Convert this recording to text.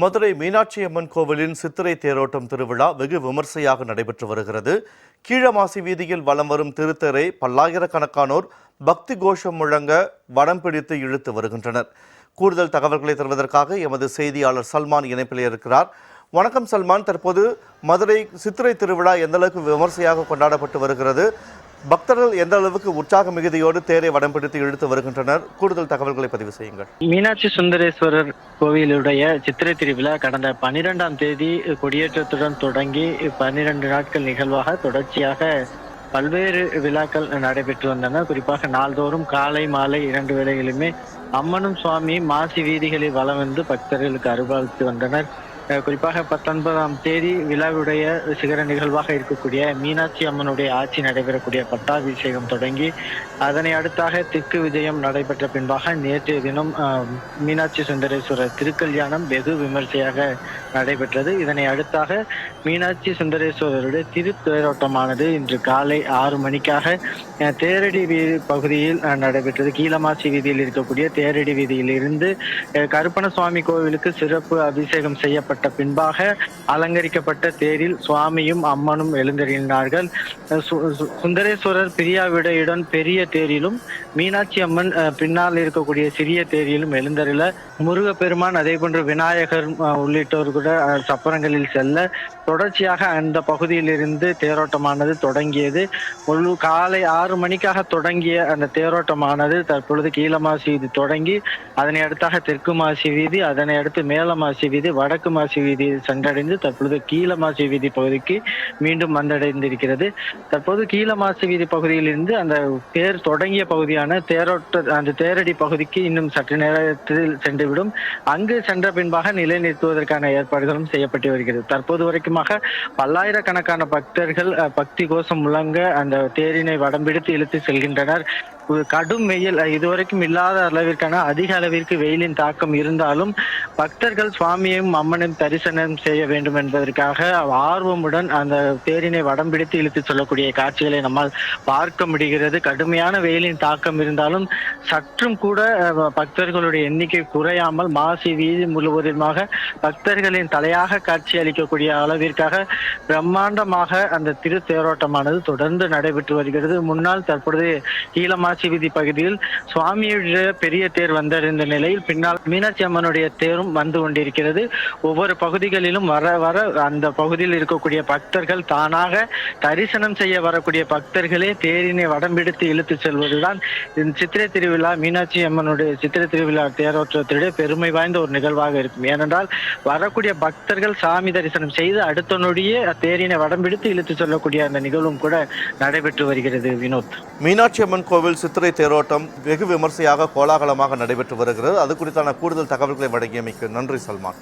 மதுரை மீனாட்சி அம்மன் கோவிலின் சித்திரை தேரோட்டம் திருவிழா வெகு விமர்சையாக நடைபெற்று வருகிறது. கீழமாசி வீதியில் வலம் வரும் திருத்தேரை பல்லாயிரக்கணக்கானோர் பக்தி கோஷம் முழங்க வடம் பிடித்து இழுத்து வருகின்றனர். கூடுதல் தகவல்களை தருவதற்காக எமது செய்தியாளர் சல்மான் இணைப்பில் இருக்கிறார். வணக்கம் சல்மான். தற்போது மதுரை சித்திரை திருவிழா எந்த அளவுக்கு விமர்சையாக கொண்டாடப்பட்டு வருகிறது? பக்தர்கள் எந்த அளவுக்கு உற்சாக மிகுதியோடு தேரை வடம் பிடித்து இழுத்து வருகின்றனர்? கூடுதல் தகவல்களை பதிவு செய்யுங்கள். மீனாட்சி சுந்தரேஸ்வரர் கோவிலுடைய சித்திரை திருவிழா கடந்த பனிரெண்டாம் தேதி கொடியேற்றத்துடன் தொடங்கி பன்னிரண்டு நாட்கள் நிகழ்வாக தொடர்ச்சியாக பல்வேறு விழாக்கள் நடைபெற்று வந்தன. குறிப்பாக நாள்தோறும் காலை மாலை இரண்டு வேளைகளுமே அம்மனும் சுவாமி மாசி வீதிகளில் வலம் வந்து பக்தர்களுக்கு அருள்பாலித்து வந்தனர். குறிப்பாக பத்தொன்பதாம் தேதி விழாவுடைய சிகர நிகழ்வாக இருக்கக்கூடிய மீனாட்சி அம்மனுடைய ஆட்சி நடைபெறக்கூடிய பட்டாபிஷேகம் தொடங்கி அதனை அடுத்தாக திக்கு விஜயம் நடைபெற்ற பின்பாக நேற்றைய தினம் மீனாட்சி சுந்தரேஸ்வரர் திருக்கல்யாணம் வெகு விமர்சையாக நடைபெற்றது. இதனை அடுத்தாக மீனாட்சி சுந்தரேஸ்வரருடைய திருத்தேரோட்டமானது இன்று காலை ஆறு மணிக்காக அஹ், தேரடி வீதி பகுதியில் நடைபெற்றது. கீழமாசி வீதியில் இருக்கக்கூடிய தேரடி வீதியில் இருந்து அஹ், கருப்பண சுவாமி கோவிலுக்கு சிறப்பு அபிஷேகம் செய்யப்பட்ட செய்யப்பட்ட பின்பாக அலங்கரிக்கப்பட்ட தேரில் சுவாமியும் அம்மனும் எழுந்தறினார்கள் சுந்தரேஸ்வரர் பிரியாவிடையுடன் பெரிய தேரிலும் மீனாட்சி அம்மன் பின்னால் இருக்கக்கூடிய சிறிய தேரிலும் எழுந்தருள முருகப்பெருமான் அதே போன்று விநாயகர் உள்ளிட்டோர் கூட சப்பரங்களில் செல்ல தொடர்ச்சியாக அந்த பகுதியிலிருந்து தேரோட்டமானது தொடங்கியது. முழு காலை ஆறு மணிக்காக தொடங்கிய அந்த தேரோட்டமானது தற்பொழுது கீழமாசி வீதி தொடங்கி அதனை அடுத்தாக தெற்கு மாசி வீதி அதனை அடுத்து மேலமாசி வீதி வடக்கு மாசி மாசி வீதி சென்றடைந்து தற்பொழுது கீழமாசி வீதி பகுதிக்கு மீண்டும் வந்தடைந்திருக்கிறது. தற்போது கீழமாசி வீதி பகுதியிலிருந்து அந்த தேர் தொடங்கிய பகுதியான தேரோட்ட அந்த தேரடி பகுதிக்கு இன்னும் சற்று நேரத்தில் சென்றுவிடும். அங்கு சென்ற பின்பாக நிலை நிறுத்துவதற்கான ஏற்பாடுகளும் செய்யப்பட்டு வருகிறது. தற்போது வரைக்குமாக பல்லாயிரக்கணக்கான பக்தர்கள் பக்தி கோஷம் முழங்க அந்த தேரினை வடம்பிடித்து இழுத்து செல்கின்றனர். கடும் வெயில் இது இதுவரைக்கும் இல்லாத அளவிற்கான அதிக அளவிற்கு வெயிலின் தாக்கம் இருந்தாலும் பக்தர்கள் சுவாமியையும் அம்மனையும் தரிசனம் செய்ய வேண்டும் என்பதற்காக ஆர்வமுடன் அந்த தேரினை வடம் பிடித்து இழுத்து சொல்லக்கூடிய காட்சிகளை நம்மால் பார்க்க முடிகிறது. கடுமையான வெயிலின் தாக்கம் இருந்தாலும் சற்றும் கூட பக்தர்களுடைய எண்ணிக்கை குறையாமல் மாசி வீதி முழுவதுமாக பக்தர்களின் தலையாக காட்சி அளிக்கக்கூடிய அளவிற்காக பிரம்மாண்டமாக அந்த திருத்தேரோட்டமானது தொடர்ந்து நடைபெற்று வருகிறது. முன்னால் தற்பொழுது மீனாட்சி வீதி பகுதியில் சுவாமியுடைய பெரிய தேர் வந்தடைந்த நிலையில் பின்னால் மீனாட்சி அம்மனுடைய தேரும் வந்து கொண்டிருக்கிறது. ஒவ்வொரு பகுதிகளிலும் வர வர அந்த பகுதியில் இருக்கக்கூடிய பக்தர்கள் தானாக தரிசனம் செய்ய வரக்கூடிய பக்தர்களே தேரினை வடம்பிடித்து இழுத்து செல்வதுதான் சித்திரை திருவிழா மீனாட்சி அம்மனுடைய சித்திரை திருவிழா தேரோற்றத்துடைய பெருமை வாய்ந்த ஒரு நிகழ்வாக இருக்கும். ஏனென்றால் வரக்கூடிய பக்தர்கள் சாமி தரிசனம் செய்து அடுத்த நொடியே தேரினை வடம்பிடித்து இழுத்து செல்லக்கூடிய அந்த நிகழ்வும் கூட நடைபெற்று வருகிறது. வினோத். மீனாட்சி அம்மன் கோவில் சித்திரை தேரோட்டம் வெகு விமர்சையாக கோலாகலமாக நடைபெற்று வருகிறது. அது குறித்தான கூடுதல் தகவல்களை வழங்கியமைக்கு நன்றி சல்மான்.